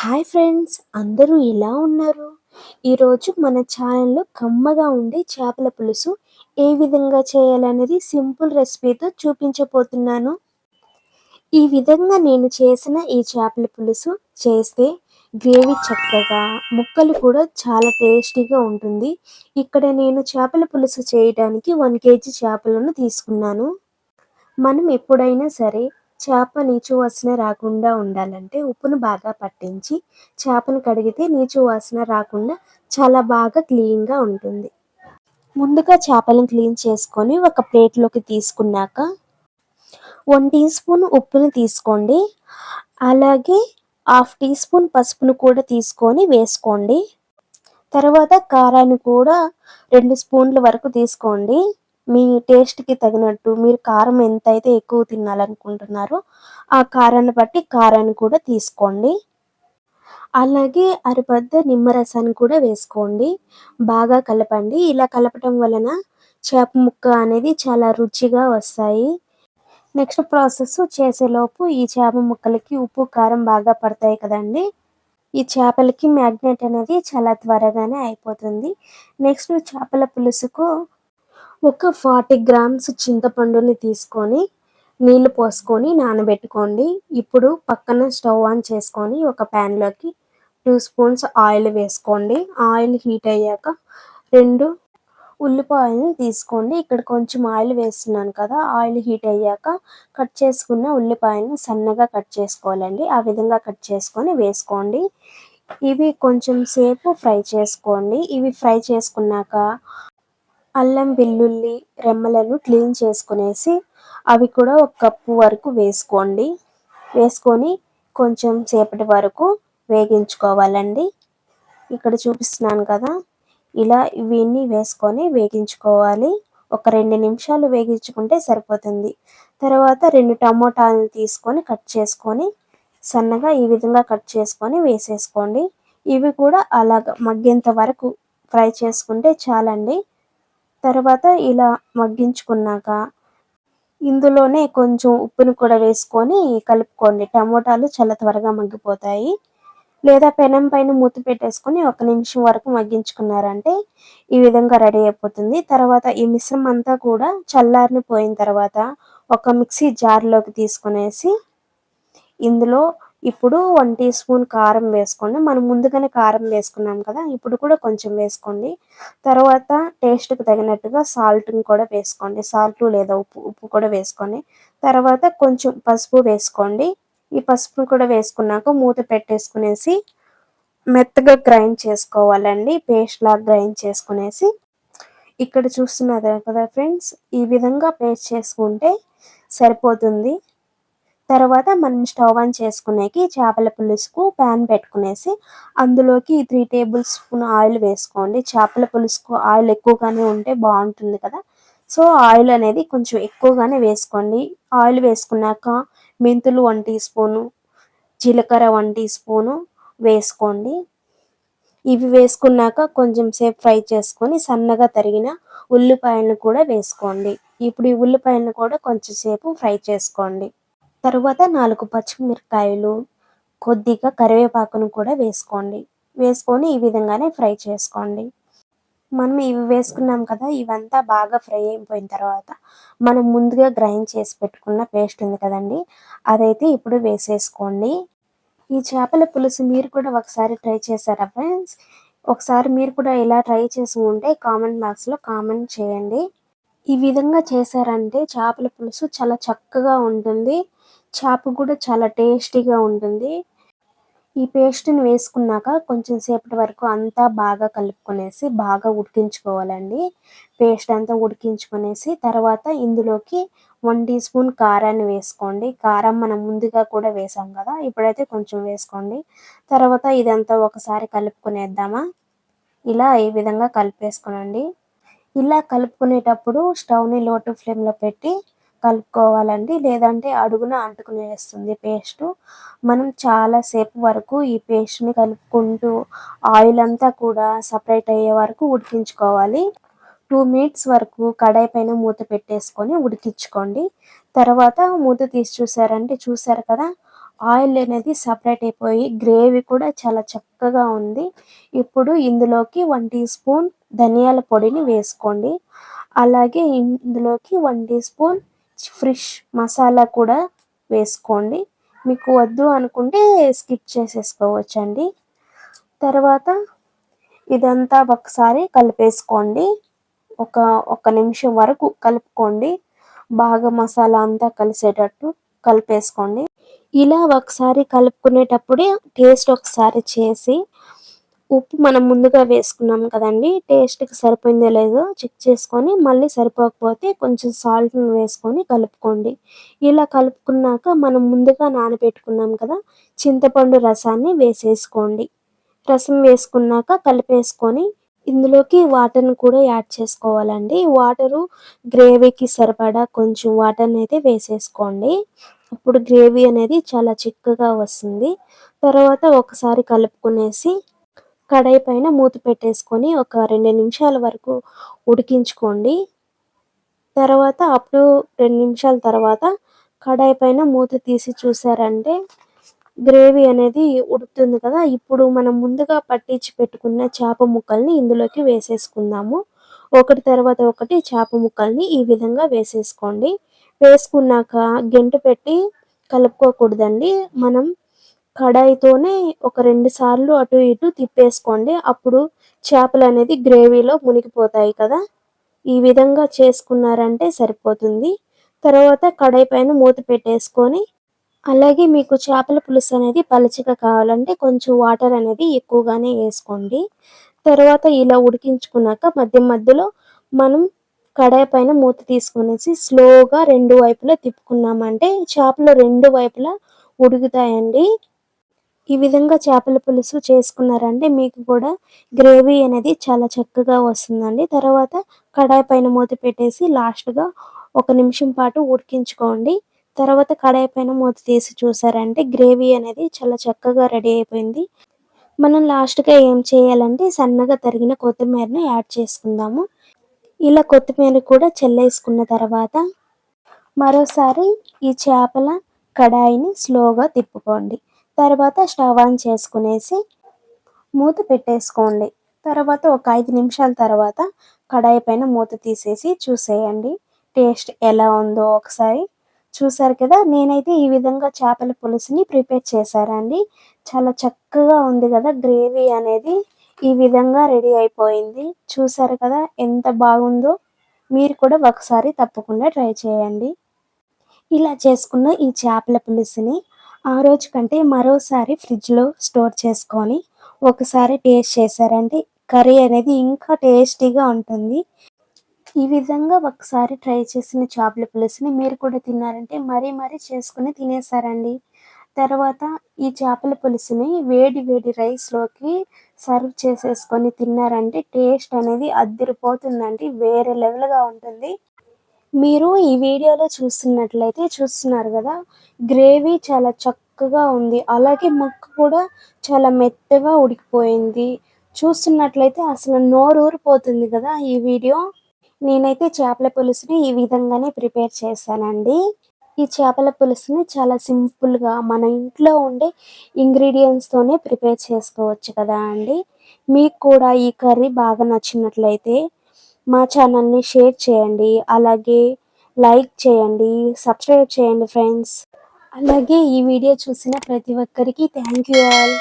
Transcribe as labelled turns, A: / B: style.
A: Hi friends అందరూ ఎలా ఉన్నారు? ఈరోజు మన ఛానల్లో కమ్మగా ఉండే చేపల పులుసు ఏ విధంగా చేయాలనేది సింపుల్ రెసిపీతో చూపించబోతున్నాను. ఈ విధంగా నేను చేసిన ఈ చేపల పులుసు చేస్తే గ్రేవీ చక్కగా ముక్కలు కూడా చాలా టేస్టీగా ఉంటుంది. ఇక్కడ నేను చేపల పులుసు చేయడానికి వన్ కేజీ చేపలను తీసుకున్నాను. మనం ఎప్పుడైనా సరే చేప నీచు వాసన రాకుండా ఉండాలంటే ఉప్పును బాగా పట్టించి చేపను కడిగితే నీచు వాసన రాకుండా చాలా బాగా క్లీన్గా ఉంటుంది. ముందుగా చేపలను క్లీన్ చేసుకొని ఒక ప్లేట్లోకి తీసుకున్నాక వన్ టీ స్పూన్ ఉప్పును తీసుకోండి. అలాగే హాఫ్ టీ స్పూన్ పసుపును కూడా తీసుకొని వేసుకోండి. తర్వాత కారాన్ని కూడా రెండు స్పూన్ల వరకు తీసుకోండి. మీ టేస్ట్కి తగినట్టు మీరు కారం ఎంత అయితే ఎక్కువ తినాలనుకుంటున్నారో ఆ కారాన్ని బట్టి కారాన్ని కూడా తీసుకోండి. అలాగే అరబద్ద నిమ్మరసాన్ని కూడా వేసుకోండి. బాగా కలపండి. ఇలా కలపటం వలన చేప ముక్క అనేది చాలా రుచిగా వస్తాయి. నెక్స్ట్ ప్రాసెస్ చేసేలోపు ఈ చేప ముక్కలకి ఉప్పు కారం బాగా పడతాయి కదండి. ఈ చేపలకి మ్యాగ్నెట్ అనేది చాలా త్వరగానే అయిపోతుంది. నెక్స్ట్ చేపల పులుసుకు ఒక ఫార్టీ గ్రామ్స్ చింతపండుని తీసుకొని నీళ్ళు పోసుకొని నానబెట్టుకోండి. ఇప్పుడు పక్కన స్టవ్ ఆన్ చేసుకొని ఒక ప్యాన్లోకి టూ స్పూన్స్ ఆయిల్ వేసుకోండి. ఆయిల్ హీట్ అయ్యాక రెండు ఉల్లిపాయలు తీసుకోండి. ఇక్కడ కొంచెం ఆయిల్ వేస్తున్నాను కదా ఆయిల్ హీట్ అయ్యాక కట్ చేసుకున్న ఉల్లిపాయలను సన్నగా కట్ చేసుకోవాలండి. ఆ విధంగా కట్ చేసుకొని వేసుకోండి. ఇవి కొంచెం సేపు ఫ్రై చేసుకోండి. ఇవి ఫ్రై చేసుకున్నాక అల్లం వెల్లుల్లి రెమ్మలను క్లీన్ చేసుకునేసి అవి కూడా ఒక కప్పు వరకు వేసుకోండి. వేసుకొని కొంచెం సేపటి వరకు వేగించుకోవాలండి. ఇక్కడ చూపిస్తున్నాను కదా. ఇలా ఇవన్నీ వేసుకొని వేగించుకోవాలి. ఒక రెండు నిమిషాలు వేగించుకుంటే సరిపోతుంది. తర్వాత రెండు టమోటాలను తీసుకొని కట్ చేసుకొని సన్నగా ఈ విధంగా కట్ చేసుకొని వేసేసుకోండి. ఇవి కూడా అలాగ మగ్గేంత వరకు ఫ్రై చేసుకుంటే చాలండి. తర్వాత ఇలా మగ్గించుకున్నాక ఇందులోనే కొంచెం ఉప్పుని కూడా వేసుకొని కలుపుకోండి. టమోటాలు చాలా త్వరగా మగ్గిపోతాయి. లేదా పెనం పైన మూత పెట్టేసుకొని ఒక నిమిషం వరకు మగ్గించుకున్నారంటే ఈ విధంగా రెడీ అయిపోతుంది. తర్వాత ఈ మిశ్రమం అంతా కూడా చల్లారిని పోయిన తర్వాత ఒక మిక్సీ జార్లోకి తీసుకునేసి ఇందులో ఇప్పుడు వన్ టీ స్పూన్ కారం వేసుకోండి. మనం ముందుగానే కారం వేసుకున్నాం కదా ఇప్పుడు కూడా కొంచెం వేసుకోండి. తర్వాత టేస్ట్కి తగినట్టుగా సాల్ట్ని కూడా వేసుకోండి. సాల్ట్ లేదా ఉప్పు ఉప్పు కూడా వేసుకోండి. తర్వాత కొంచెం పసుపు వేసుకోండి. ఈ పసుపును కూడా వేసుకున్నాక మూత పెట్టేసుకునేసి మెత్తగా గ్రైండ్ చేసుకోవాలండి. పేస్ట్ లాగా గ్రైండ్ చేసుకునేసి. ఇక్కడ చూస్తున్నారు కదా ఫ్రెండ్స్ ఈ విధంగా పేస్ట్ చేసుకుంటే సరిపోతుంది. తర్వాత మనం స్టవ్ ఆన్ చేసుకునేకి చేపల పులుసుకు ప్యాన్ పెట్టుకునేసి అందులోకి త్రీ టేబుల్ స్పూన్ ఆయిల్ వేసుకోండి. చేపల పులుసుకు ఆయిల్ ఎక్కువగానే ఉంటే బాగుంటుంది కదా. సో ఆయిల్ అనేది కొంచెం ఎక్కువగానే వేసుకోండి. ఆయిల్ వేసుకున్నాక మెంతులు వన్ టీ స్పూను జీలకర్ర వన్ టీ స్పూను వేసుకోండి. ఇవి వేసుకున్నాక కొంచెం సేపు ఫ్రై చేసుకొని సన్నగా తరిగిన ఉల్లిపాయలను కూడా వేసుకోండి. ఇప్పుడు ఈ ఉల్లిపాయలను కూడా కొంచెం సేపు ఫ్రై చేసుకోండి. తరువాత నాలుగు పచ్చిమిరపకాయలు కొద్దిగా కరివేపాకును కూడా వేసుకోండి. వేసుకొని ఈ విధంగానే ఫ్రై చేసుకోండి. మనం ఇవి వేసుకున్నాం కదా ఇవంతా బాగా ఫ్రై అయిపోయిన తర్వాత మనం ముందుగా గ్రైండ్ చేసి పెట్టుకున్న పేస్ట్ ఉంది కదండి అదైతే ఇప్పుడు వేసేసుకోండి. ఈ చేపల పులుసు మీరు కూడా ఒకసారి ట్రై చేశారా ఫ్రెండ్స్? ఒకసారి మీరు కూడా ఇలా ట్రై చేసి ఉంటే కామెంట్ బాక్స్లో కామెంట్ చేయండి. ఈ విధంగా చేశారంటే చేపల పులుసు చాలా చక్కగా ఉంటుంది. చేప కూడా చాలా టేస్టీగా ఉంటుంది. ఈ పేస్ట్ని వేసుకున్నాక కొంచెం సేపటి వరకు అంతా బాగా కలుపుకునేసి బాగా ఉడికించుకోవాలండి. పేస్ట్ అంతా ఉడికించుకునేసి తర్వాత ఇందులోకి వన్ టీ స్పూన్ కారాన్ని వేసుకోండి. కారం మనం ముందుగా కూడా వేసాం కదా ఇప్పుడైతే కొంచెం వేసుకోండి. తర్వాత ఇదంతా ఒకసారి కలుపుకునేద్దామా? ఇలా ఈ విధంగా కలిపేసుకోనండి. ఇలా కలుపుకునేటప్పుడు స్టవ్ని లో టు ఫ్లేమ్లో పెట్టి కలుపుకోవాలండి. లేదంటే అడుగున అంటుకునేస్తుంది పేస్ట్. మనం చాలా సేపు వరకు ఈ పేస్ట్ని కలుపుకుంటూ ఆయిల్ అంతా కూడా సపరేట్ అయ్యే వరకు ఉడికించుకోవాలి. టూ మినిట్స్ వరకు కడాయి పైన మూత పెట్టేసుకొని ఉడికించుకోండి. తర్వాత మూత తీసి చూసారంటే చూసారు కదా ఆయిల్ అనేది సపరేట్ అయిపోయి గ్రేవీ కూడా చాలా చక్కగా ఉంది. ఇప్పుడు ఇందులోకి వన్ టీ స్పూన్ ధనియాల పొడిని వేసుకోండి. అలాగే ఇందులోకి one teaspoon fresh masala కూడా వేసుకోండి. మీకు వద్దు అనుకుంటే స్కిప్ చేసేసుకోవచ్చండి. తర్వాత ఇదంతా ఒకసారి కలిపేసుకోండి. ఒక ఒక నిమిషం వరకు కలుపుకోండి. బాగా మసాలా అంతా కలిసేటట్టు కలిపేసుకోండి. ఇలా ఒకసారి కలుపుకునేటప్పుడే టేస్ట్ ఒకసారి చేసి ఉప్పు మనం ముందుగా వేసుకున్నాం కదండి టేస్ట్కి సరిపోయిందో లేదో చెక్ చేసుకొని మళ్ళీ సరిపోకపోతే కొంచెం సాల్ట్ని వేసుకొని కలుపుకోండి. ఇలా కలుపుకున్నాక మనం ముందుగా నానబెట్టుకున్నాం కదా చింతపండు రసాన్ని వేసేసుకోండి. రసం వేసుకున్నాక కలిపేసుకొని ఇందులోకి వాటర్ని కూడా యాడ్ చేసుకోవాలండి. వాటరు గ్రేవీకి సరిపడా కొంచెం వాటర్ని అయితే వేసేసుకోండి. ఇప్పుడు గ్రేవీ అనేది చాలా చిక్కగా వస్తుంది. తర్వాత ఒకసారి కలుపుకునేసి కడాయి పైన మూత పెట్టేసుకొని ఒక రెండు నిమిషాల వరకు ఉడికించుకోండి. తర్వాత అప్పుడు రెండు నిమిషాల తర్వాత కడాయి పైన మూత తీసి చూసారంటే గ్రేవీ అనేది ఉడుకుతుంది కదా. ఇప్పుడు మనం ముందుగా పట్టించి పెట్టుకున్న చేప ముక్కల్ని ఇందులోకి వేసేసుకుందాము. ఒకటి తర్వాత ఒకటి చేప ముక్కల్ని ఈ విధంగా వేసేసుకోండి. వేసుకున్నాక గెంటు పెట్టి కలుపుకోకూడదండి. మనం కడాయితోనే ఒక రెండు సార్లు అటు ఇటు తిప్పేసుకోండి. అప్పుడు చేపలు అనేది గ్రేవీలో మునిగిపోతాయి కదా. ఈ విధంగా చేసుకున్నారంటే సరిపోతుంది. తర్వాత కడాయి పైన మూత పెట్టేసుకొని అలాగే మీకు చేపల పులుసు అనేది పలచగా కావాలంటే కొంచెం వాటర్ అనేది ఎక్కువగానే వేసుకోండి. తర్వాత ఇలా ఉడికించుకున్నాక మధ్య మధ్యలో మనం కడాయి పైన మూత తీసుకునేసి స్లోగా రెండు వైపులా తిప్పుకున్నామంటే చేపలు రెండు వైపులా ఉడుకుతాయండి. ఈ విధంగా చేపల పులుసు చేసుకున్నారంటే మీకు కూడా గ్రేవీ అనేది చాలా చక్కగా వస్తుందండి. తర్వాత కడాయి పైన మూత పెట్టేసి లాస్ట్గా ఒక నిమిషం పాటు ఉడికించుకోండి. తర్వాత కడాయి పైన మూత తీసి చూసారంటే గ్రేవీ అనేది చాలా చక్కగా రెడీ అయిపోయింది. మనం లాస్ట్గా ఏం చేయాలంటే సన్నగా తరిగిన కొత్తిమీరని యాడ్ చేసుకుందాము. ఇలా కొత్తిమీర కూడా చెల్లేసుకున్న తర్వాత మరోసారి ఈ చేపల కడాయిని స్లోగా తిప్పుకోండి. తర్వాత స్టవ్ ఆన్ చేసుకునేసి మూత పెట్టేసుకోండి. తర్వాత ఒక ఐదు నిమిషాల తర్వాత కడాయి పైన మూత తీసేసి చూసేయండి. టేస్ట్ ఎలా ఉందో ఒకసారి చూసారు కదా? నేనైతే ఈ విధంగా చేపల పులుసుని ప్రిపేర్ చేశారండి చాలా చక్కగా ఉంది కదా? గ్రేవీ అనేది ఈ విధంగా రెడీ అయిపోయింది. చూసారు కదా? ఎంత బాగుందో? మీరు కూడా ఒకసారి తప్పకుండా ట్రై చేయండి. ఇలా చేసుకున్న ఈ చేపల పులుసుని ఆ రోజు కంటే మరోసారి ఫ్రిడ్జ్లో స్టోర్ చేసుకొని ఒకసారి టేస్ట్ చేశారంటే కర్రీ అనేది ఇంకా టేస్టీగా ఉంటుంది. ఈ విధంగా ఒకసారి ట్రై చేసిన చేపల పులుసుని మీరు కూడా తిన్నారంటే మరీ మరీ చేసుకుని తినేసారండి తర్వాత ఈ చేపల పులుసుని వేడి వేడి రైస్లోకి సర్వ్ చేసేసుకొని తిన్నారంటే టేస్ట్ అనేది అద్దరిపోతుందండి వేరే లెవెల్గా ఉంటుంది. మీరు ఈ వీడియోలో చూస్తున్నట్లయితే చూస్తున్నారు కదా గ్రేవీ చాలా చక్కగా ఉంది. అలాగే ముక్క కూడా చాలా మెత్తగా ఉడికిపోయింది. చూస్తున్నట్లయితే అసలు నోరు ఊరిపోతుంది కదా ఈ వీడియో. నేనైతే చేపల పులుసుని ఈ విధంగానే ప్రిపేర్ చేశానండి. ఈ చేపల పులుసుని చాలా సింపుల్గా మన ఇంట్లో ఉండే ఇంగ్రీడియంట్స్తోనే ప్రిపేర్ చేసుకోవచ్చు కదా అండి. మీకు కూడా ఈ కర్రీ బాగా నచ్చినట్లయితే మా ఛానల్ని షేర్ చేయండి. అలాగే లైక్ చేయండి. సబ్స్క్రైబ్ చేయండి ఫ్రెండ్స్. అలాగే ఈ వీడియో చూసిన ప్రతి ఒక్కరికి థ్యాంక్ యూ ఆల్.